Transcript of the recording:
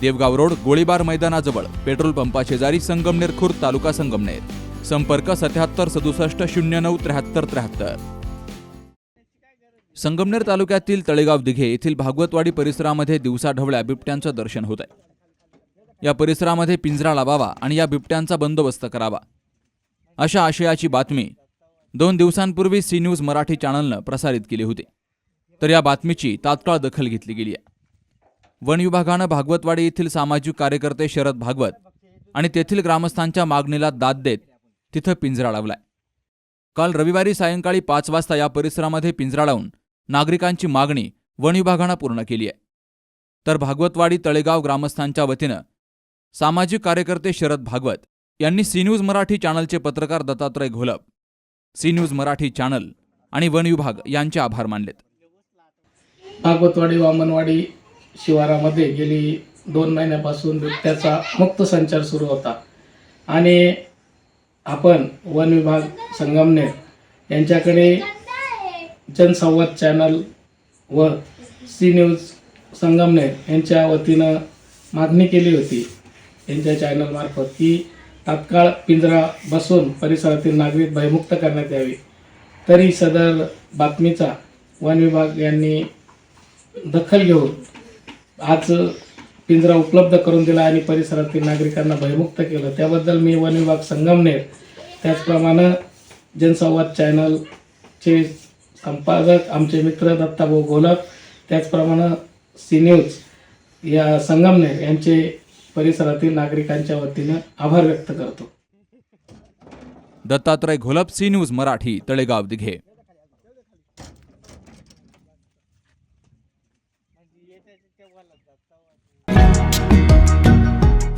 Devgaon road गोळीबार मैदानाजवळ petrol पंपा शेजारी संगमनेर खुर्द तालुका संगमनेर. संपर्क सत्याहत्तर सदुसष्ट शून्य नऊ त्र्याहत्तर त्र्याहत्तर. संगमनेर तालुक्यातील तळेगाव दिघे येथील भागवतवाडी परिसरामध्ये दिवसा ढवळ्या बिबट्यांचं दर्शन होत आहे या परिसरामध्ये पिंजरा लावावा आणि या बिबट्यांचा बंदोबस्त करावा. अशा आशयाची बातमी दोन दिवसांपूर्वी सी न्यूज मराठी चॅनलनं प्रसारित केली होती. तर या बातमीची तात्काळ दखल घेतली गेली आहे. वन विभागानं भागवतवाडी येथील सामाजिक कार्यकर्ते शरद भागवत आणि तेथील ग्रामस्थांच्या मागणीला दाद देत तिथं पिंजरा लावलाय. काल रविवारी सायंकाळी पाच वाजता या परिसरामध्ये पिंजरा लावून नागरिकांची मागणी वन विभागानं पूर्ण केली आहे. तर भागवतवाडी तळेगाव ग्रामस्थांच्या वतीनं सामाजिक कार्यकर्ते शरद भागवत यांनी सी न्यूज मराठी चॅनलचे पत्रकार Dattatray Gholap C news Marathi channel आणि वन विभाग यांचे आभार मानलेत. भागवतवाडी वामनवाडी शिवारामध्ये गेली दोन महिन्यापासून बिबट्याचा मुक्त संचार सुरू होता. आणि आपण वन विभाग संगमनेर यांच्याकडे जनसंवाद चॅनल व सी न्यूज संगमनेर यांच्या वतीनं मागणी केली होती. यांच्या चॅनलमार्फत की तात्काळ पिंजरा बसून परिसरातील नागरिक भयमुक्त करण्यात यावी. तरी सदर बातमीचा वन विभाग यांनी दखल घेऊन आज पिंजरा उपलब्ध करून दिला आणि परिसरातील नागरिकांना भयमुक्त केलं. त्याबद्दल मी वन विभाग संगमनेर त्याचप्रमाणे जनसंवाद चॅनलचे संपादक आमचे मित्र दत्ताभाऊ घोलप त्याचप्रमाणे सी न्यूज या संगमनेर यांचे परिसरातील नागरिकांच्या वतीनं आभार व्यक्त करतो. Dattatray Gholap C news Marathi Talegaon Dighe.